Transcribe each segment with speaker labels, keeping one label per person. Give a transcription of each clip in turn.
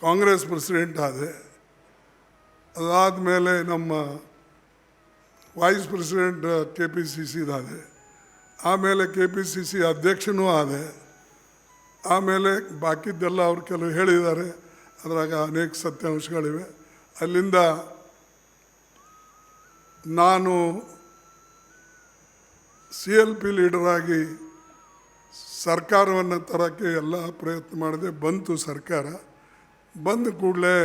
Speaker 1: Congress president ಆದೆ. ಅದಾದಮೇಲೆ ನಮ್ಮ vice president K P C ಸಿದಾದೆ. ಆಮೇಲೆ ಕೆ ಪಿ ಸಿ ಸಿ ಅಧ್ಯಕ್ಷನೂ ಆದೆ. ಆಮೇಲೆ ಬಾಕಿದ್ದೆಲ್ಲ ಅವ್ರು ಕೆಲವು ಹೇಳಿದ್ದಾರೆ. ಅದರಾಗ ಅನೇಕ ಸತ್ಯಾಂಶಗಳಿವೆ. ಅಲ್ಲಿಂದ ನಾನು ಸಿ ಎಲ್ ಪಿ ಲೀಡರಾಗಿ ಸರ್ಕಾರವನ್ನು ತರೋಕ್ಕೆ ಎಲ್ಲ ಪ್ರಯತ್ನ ಮಾಡಿದೆ. ಬಂತು ಸರ್ಕಾರ. ಬಂದ ಕೂಡಲೇ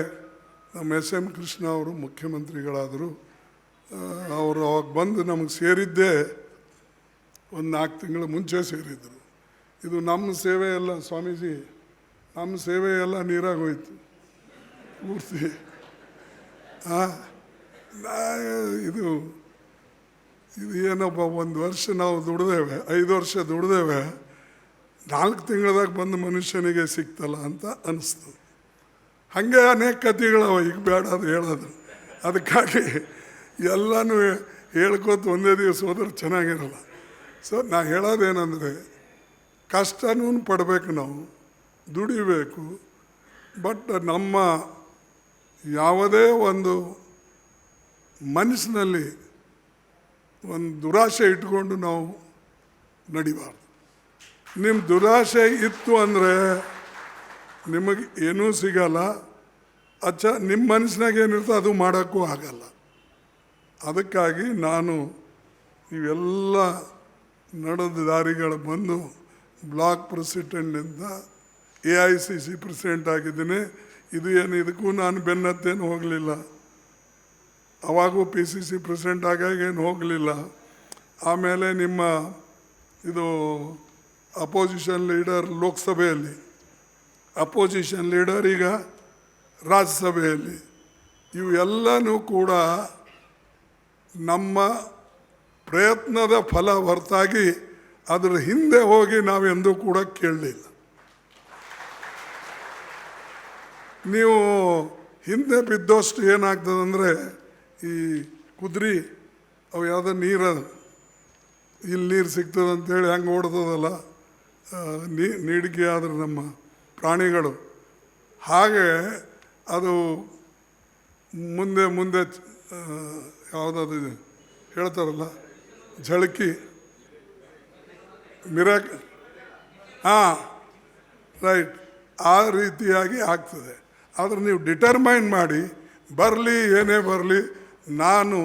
Speaker 1: ನಮ್ಮ ಎಸ್ ಎಂ ಕೃಷ್ಣ ಅವರು ಮುಖ್ಯಮಂತ್ರಿಗಳಾದರು. ಅವರು ಅವಾಗ ಬಂದು ನಮಗೆ ಸೇರಿದ್ದೇ ಒಂದು ನಾಲ್ಕು ತಿಂಗಳ ಮುಂಚೆ ಸೇರಿದ್ದರು ಇದು ನಮ್ಮ ಸೇವೆ ಎಲ್ಲ ಸ್ವಾಮೀಜಿ, ನಮ್ಮ ಸೇವೆ ಎಲ್ಲ ನೀರಾಗಿ ಹೋಯ್ತು ಪೂರ್ತಿ ಇದು ಇದು ಏನಪ್ಪ, ಒಂದು ವರ್ಷ ನಾವು ದುಡ್ದೇವೆ, ಐದು ವರ್ಷ ದುಡ್ದೇವೆ, ನಾಲ್ಕು ತಿಂಗಳದಾಗ ಬಂದು ಮನುಷ್ಯನಿಗೆ ಸಿಕ್ತಲ್ಲ ಅಂತ ಅನಿಸ್ತು. ಹಾಗೆ ಅನೇಕ ಕಥೆಗಳವ, ಈಗ ಬೇಡ ಅದು ಹೇಳೋದು. ಅದಕ್ಕಾಗಿ ಎಲ್ಲನೂ ಹೇಳ್ಕೊತ ಒಂದೇ ದಿವಸ ಹೋದ್ರೆ ಚೆನ್ನಾಗಿರಲ್ಲ. ಸೊ ನಾ ಹೇಳೋದೇನೆಂದರೆ, ಕಷ್ಟನೂ ಪಡಬೇಕು ನಾವು, ದುಡಿಬೇಕು, ಬಟ್ ನಮ್ಮ ಯಾವುದೇ ಒಂದು ಮನಸ್ಸಿನಲ್ಲಿ ಒಂದು ದುರಾಶೆ ಇಟ್ಕೊಂಡು ನಾವು ನಡಿಬಾರ್ದು. ನಿಮ್ಮ ದುರಾಶೆ ಇತ್ತು ಅಂದರೆ ನಿಮಗೆ ಏನೂ ಸಿಗಲ್ಲ. ಅಚ್ಚ ನಿಮ್ಮ ಮನಸ್ಸಿನಾಗ ಏನಿರ್ತೋ ಅದು ಮಾಡೋಕ್ಕೂ ಆಗಲ್ಲ. ಅದಕ್ಕಾಗಿ ನಾನು ಇವೆಲ್ಲ ನಡೆದ ದಾರಿಗಳು ಬಂದು block ಪ್ರೆಸಿಡೆಂಟಿಂದ A I C C president ಆಗಿದ್ದೀನಿ. ಇದು ಏನು, ಇದಕ್ಕೂ ನಾನು ಬೆನ್ನತ್ತೇನು ಹೋಗಲಿಲ್ಲ. ಅವಾಗೂ ಪಿ ಸಿ ಸಿ ಪ್ರೆಸಿಡೆಂಟ್ ಆಗಾಗ ಏನು ಹೋಗಲಿಲ್ಲ. ಆಮೇಲೆ ನಿಮ್ಮ ಇದು ಅಪೋಸಿಷನ್ ಲೀಡರ್ ಲೋಕಸಭೆಯಲ್ಲಿ ಅಪೋಸಿಷನ್ ಲೀಡರ್ ಈಗ ರಾಜ್ಯಸಭೆಯಲ್ಲಿ. ಎಲ್ಲನೂ ಕೂಡ ನಮ್ಮ ಪ್ರಯತ್ನದ ಫಲ ಹೊರತಾಗಿ ಅದರ ಹಿಂದೆ ಹೋಗಿ ನಾವೆಂದೂ ಕೂಡ ಕೇಳಲಿಲ್ಲ. ನೀವು ಹಿಂದೆ ಬಿದ್ದಷ್ಟು ಏನಾಗ್ತದಂದರೆ ಈ ಕುದುರೆ ಅವು ಯಾವುದೋ ನೀರು ಇಲ್ಲಿ ನೀರು ಸಿಗ್ತದಂತೇಳಿ ಹಂಗೆ ಓಡ್ತದಲ್ಲ ಆ, ನೀ ನೀಡಿಕೆ ಆದ್ರೆ ನಮ್ಮ ಪ್ರಾಣಿಗಳು. ಹಾಗೆ ಅದು ಮುಂದೆ ಮುಂದೆ ಯಾವುದಾದ್ರು ಇದೆ, ಹೇಳ್ತಾರಲ್ಲ ಝಳಕಿ ಮಿರಾಕ್, ಹಾಂ, ರೈಟ್, ಆ ರೀತಿಯಾಗಿ ಆಗ್ತದೆ. ಆದರೆ ನೀವು ಡಿಟರ್ಮೈನ್ ಮಾಡಿ, ಬರಲಿ, ಏನೇ ಬರಲಿ, ನಾನು